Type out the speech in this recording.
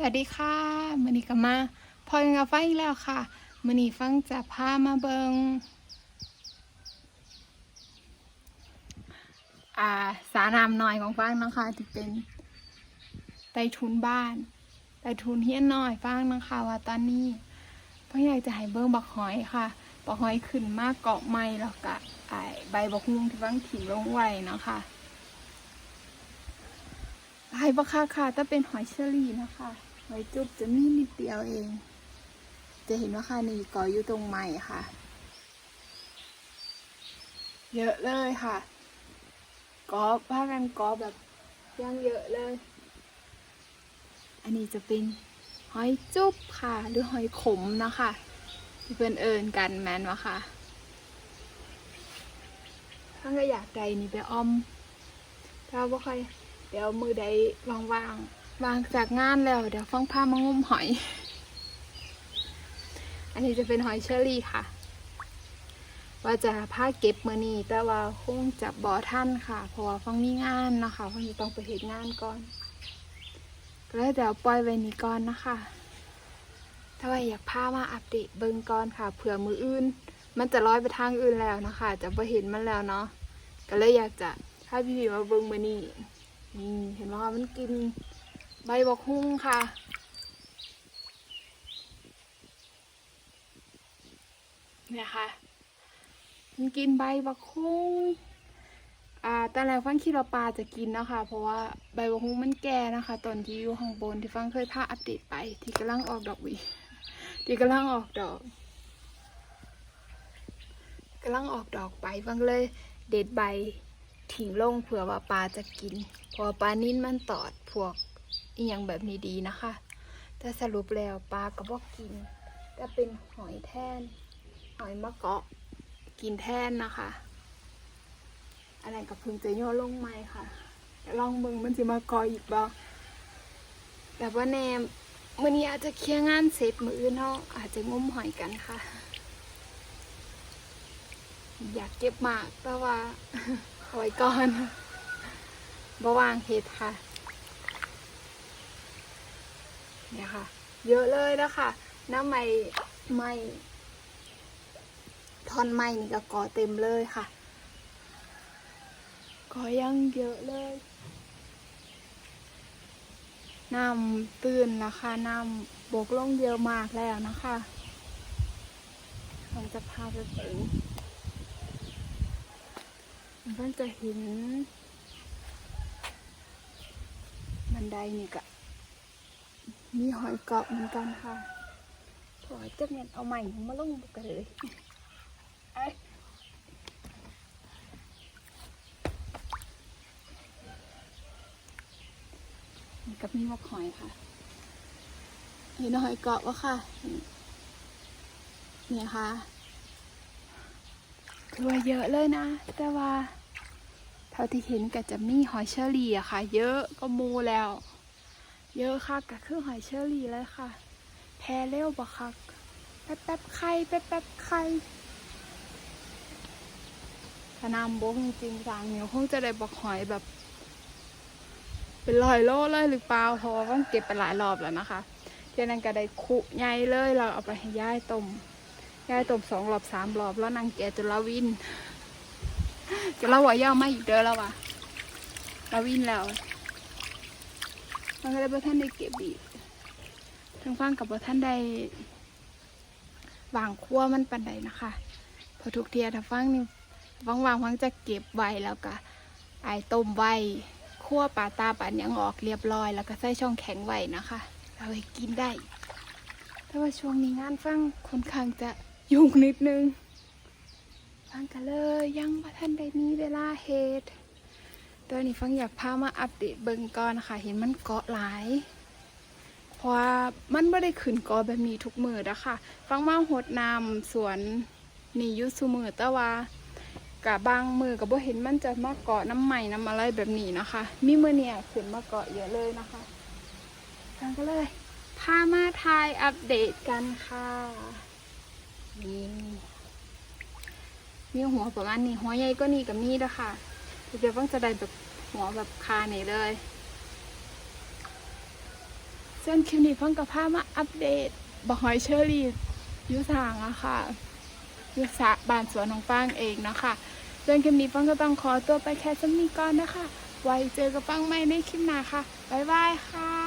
สวัสดีค่ะมือนี้ก็มาพอยกับฟังอีกแล้วค่ะมือนี้ฟังจะพามาเบิงอ่าสารามน้อยของฟังนะคะที่เป็นไตทุนบ้านไตทุนเฮียนน้อยฟังนะคะว่าตอนนี้พ่ออยากจะให้เบิ้งบักหอยค่ะบักหอยขึ้นมากเกาะไม้แล้วก็ไอใบบักฮุงที่ฟังถิ่ลงไว้นะคะลายบะค่ะค่ะถ้าเป็นหอยเชอรี่นะคะ หอยจุบจะมีนิดเดียวเอง จะเห็นว่าค่ะนี่ก่ออยู่ตรงใหม่ค่ะ เยอะเลยค่ะกอผ้ากันกอแบบยังเยอะเลย อันนี้จะเป็นหอยจุบค่ะ หรือหอยขมนะคะที่เพื่อนเอิญกันแมนวะค่ะท่านก็อยากใดนี่ไปอ้อมถ้าว่าใครเดี๋ยวมือใดว่างๆ วางจากงานแล้ว เดี๋ยวฟังผ้ามางุมหอย อันนี้จะเป็นหอยเชอรี่ค่ะ ว่าจะผ้าเก็บมือนี้แต่ว่าคงจะบ่อท่านค่ะ เพราะว่าฟังมีงานนะคะฟังจะต้องไปเหตุงานก่อนก็เลยเดี๋ยวปล่อยไว้นี้ก่อนนะคะ ถ้าว่าอยากพามาอัปเดตเบิงก่อนค่ะ เผื่อมืออื่น มันจะลอยไปทางอื่นแล้วนะคะ จะไปเห็นมันแล้วเนาะก็เลยอยากจะถ้าพี่ๆมาเบิงมือนี้นี่เห็นไหมคะมันกิน ใบบกฮุ้งค่ะ เนี่ยค่ะมันกินใบบกฮุ้งอ่าตอนแรกฟังคิดว่าปลาจะกินนะคะ เพราะว่าใบบกฮุ้งมันแก่นะคะ ตอนที่อยู่ข้างบนที่ฟังเคยพาอัปเดตไป ที่กำลังออกดอกวีที่กำลังออกดอกกำลังออกดอกไปฟังเลยเด็ดใบทิ้งลงเผื่อว่าปลาจะกินพราะว่าปลานิ่นมันตอดพวก อีหยังแบบนี้ดีนะคะ แต่สรุปแล้วปลาก็บอกกินก็เป็นหอยแท่น หอยมะเกาะ กินแท่นนะคะอะไรกับพึงจะโยนลงไหมค่ะลองเบิ่งมันจะมากออีกบ่แต่ว่าแนมมื่อนี้อาจจะเคลียร์งานเสร็จมืออื่นเนาะอาจจะงมหอยกันค่ะ อยากเก็บมากแต่ว่าเอาไว้ก่อนบวางเห็ดค่ะ เนี่ยค่ะ เยอะเลยนะคะน้ำไม้ไม้ท่อนไม้นี่ก็ก่อเต็มเลยค่ะก่อยังเยอะเลยน้ำตื้นนะคะน้ำบกลงเยอะมากแล้วนะคะผมจะพาไปเปิงมันจะเห็นบันไดนี่กะ มีหอยเกาะเหมือนกันค่ะถอยจะเงินเอาใหม่มาลงกันเลยไอ้นี่กับมีมกหอยค่ะเห็นหอยเกาะวะค่ะ เนี่ยค่ะถือว่าเยอะเลยนะ แต่ว่า เท่าที่เห็นก็จะมีหอยเชอรี่อะค่ะ เยอะก็มูแล้ว เยอะค่ะก็คือหอยเชอรี่เลยค่ะ แพรเร็วบะคักแป๊บแป๊บๆไข่แป๊บแป๊บๆไข่ถ้านำโบกจริงๆจางเนี่ยคงจะได้บักหอยแบบ เป็นร้อยโลเลยหรือเปล่าเพราะว่าต้องเก็บไปหลายรอบแล้วนะคะเที่ยนั้นก็ได้คุใหญ่เลยเราเอาไปให้ย่ายต้มย่ายต้มสองรอบสามรอบแล้วนางแกจนละวินจะเล่าว่าย่าไม่อีกเด้อแล้ววะเราวินแล้ว มันก็เลยบ่ท่านได้เก็บอีกทั้งฟังกับบ่ท่านได้วางขั้วมันปันใดนะคะเพอทุกเทียถ้าฟังนี่ฟังวางฟังจะเก็บไว้แล้วก็ไอต้มไว้คั่วปลาตาปลาเนียงออกเรียบร้อย แล้วก็ใส่ช่องแข็งไว้นะคะเอาไว้กินได้แต่ว่าช่วงนี้งานฟังค่อนข้างจะยุ่งนิดนึงฟังกันเลยยังบ่ทันได้มีเวลาเฮ็ด ตอนนี้ฟังอยากพามาอัปเดตเบิงก่อนนะคะเห็นมันเกาะหลายเพราะว่ามันไม่ได้ขึ้นเกาะแบบนี้ทุกมือนะคะฟังมาหดน้ำสวนนี่ยุสุมือต่ว่ากะบางมือกับบ่เห็นมันจะมาเกาะน้ำใหม่น้ำอะไรแบบนี้นะคะ มีมือเนี่ยขึ้นมาเกาะเยอะเลยนะคะฟังกันเลยพามาทายอัปเดตกันค่ะนี่มีหัวประมาณนี้หัวใหญ่ก็นี่กับนี่ละค่ะ เดี๋ยวต้องจะได้แบบหัวแบบคาหนีเลยส่วนคลิปนี้เพิ่งกับพามาอัปเดตบอยเชอรี่ยุสางอะค่ะยุสาบานสวนของป้างเองนะคะส่วนคลิปนี้เพิ่งก็ต้องขอตัวไปแค่สักนี้ก่อนนะคะ ไว้เจอกับป้างใหม่ในคลิปหน้าค่ะ บ๊ายบายค่ะ